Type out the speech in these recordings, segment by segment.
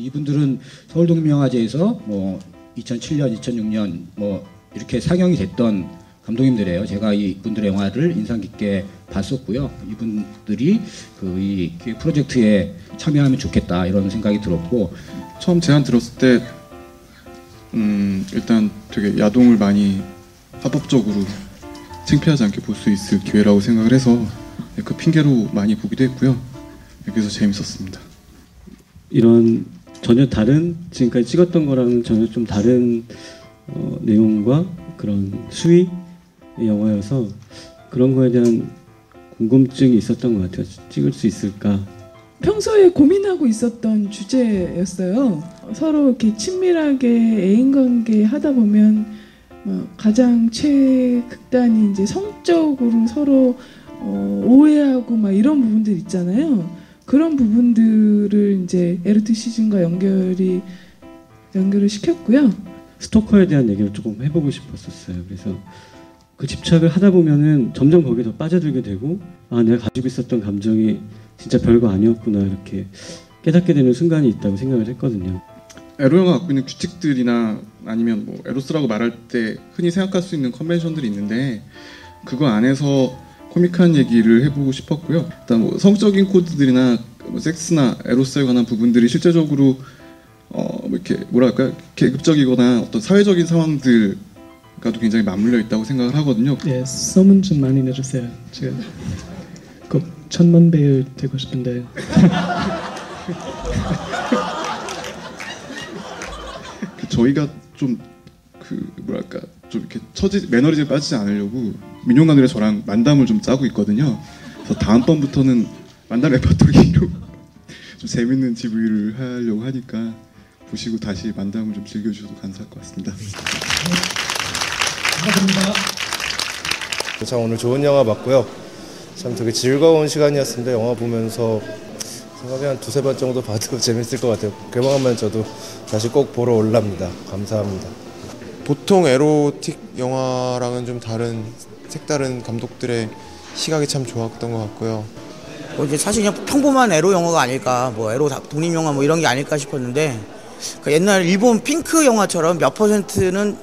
이분들은 서울독립영화제에서 뭐 2007년, 2006년 뭐 이렇게 상영이 됐던 감독님들이에요. 제가 이분들의 영화를 인상 깊게 봤었고요. 이분들이 그이 프로젝트에 참여하면 좋겠다 이런 생각이 들었고 처음 제안 들었을 때 음, 일단 되게 야동을 많이 합법적으로 창피하지 않게 볼 수 있을 기회라고 생각을 해서 그 핑계로 많이 보기도 했고요. 그래서 재밌었습니다. 이런 전혀 다른 지금까지 찍었던 거랑은 전혀 좀 다른 어, 내용과 그런 수위의 영화여서 그런 거에 대한 궁금증이 있었던 것 같아요. 찍을 수 있을까? 평소에 고민하고 있었던 주제였어요. 서로 이렇게 친밀하게 애인 관계 하다 보면 뭐 가장 최극단이 이제 성적으로 서로 어, 오해하고 막 이런 부분들 있잖아요. 그런 부분들을 이제 에로티시즘과 연결이 연결을 시켰고요. 스토커에 대한 얘기를 조금 해보고 싶었었어요. 그래서 그 집착을 하다 보면은 점점 거기에 더 빠져들게 되고 아 내가 가지고 있었던 감정이 진짜 별거 아니었구나 이렇게 깨닫게 되는 순간이 있다고 생각을 했거든요. 에로 영화 갖고 있는 규칙들이나 아니면 뭐 에로스라고 말할 때 흔히 생각할 수 있는 컨벤션들이 있는데 그거 안에서 코믹한 얘기를 해보고 싶었고요. 일단 뭐 성적인 코드들이나 뭐 섹스나 에로스에 관한 부분들이 실제적으로 어뭐 이렇게 뭐랄까 계급적이거나 어떤 사회적인 상황들과도 굉장히 맞물려 있다고 생각을 하거든요. 예, 소문 좀 많이 내주세요. 제가 꼭 천만 배우 되고 싶은데 그 저희가 좀 그 뭐랄까 좀 이렇게 처지 매너리즘에 빠지지 않으려고 민용 감독이랑 저랑 만담을 좀 짜고 있거든요. 그래서 다음번부터는 만담 레퍼토리로 좀 재밌는 GV를 하려고 하니까 보시고 다시 만담을 좀 즐겨주셔도 감사할 것 같습니다. 참 오늘 좋은 영화 봤고요. 참 되게 즐거운 시간이었습니다. 영화 보면서 생각에 한 두세 번 정도 봐도 재밌을 것 같아요. 개봉하면 저도 다시 꼭 보러 올랍니다. 감사합니다. 보통 에로틱 영화랑은 좀 다른 색다른 감독들의 시각이 참 좋았던 것 같고요. 뭐 이제 사실 그냥 평범한 에로 영화가 아닐까, 뭐 에로 다- 독립 영화 뭐 이런 게 아닐까 싶었는데 그 옛날 일본 핑크 영화처럼 몇 퍼센트는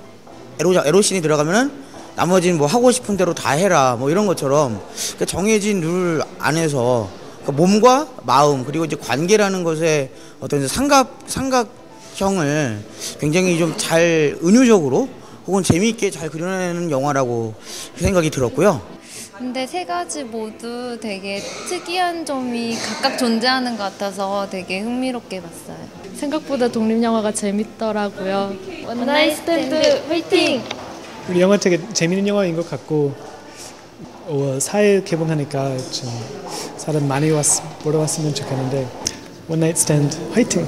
에로 에로 씬이 들어가면은 나머지는 뭐 하고 싶은 대로 다 해라 뭐 이런 것처럼 그 정해진 룰 안에서 그 몸과 마음 그리고 이제 관계라는 것에 어떤 삼각 삼각 형을 굉장히 좀 잘 은유적으로 혹은 재미있게 잘 그려내는 영화라고 생각이 들었고요. 근데 세 가지 모두 되게 특이한 점이 각각 존재하는 것 같아서 되게 흥미롭게 봤어요. 생각보다 독립영화가 재밌더라고요. 원나잇 스탠드 화이팅! 우리 영화 되게 재밌는 영화인 것 같고 어, 4일 개봉하니까 좀 사람 많이 왔, 보러 왔으면 좋겠는데 원나잇 스탠드 화이팅!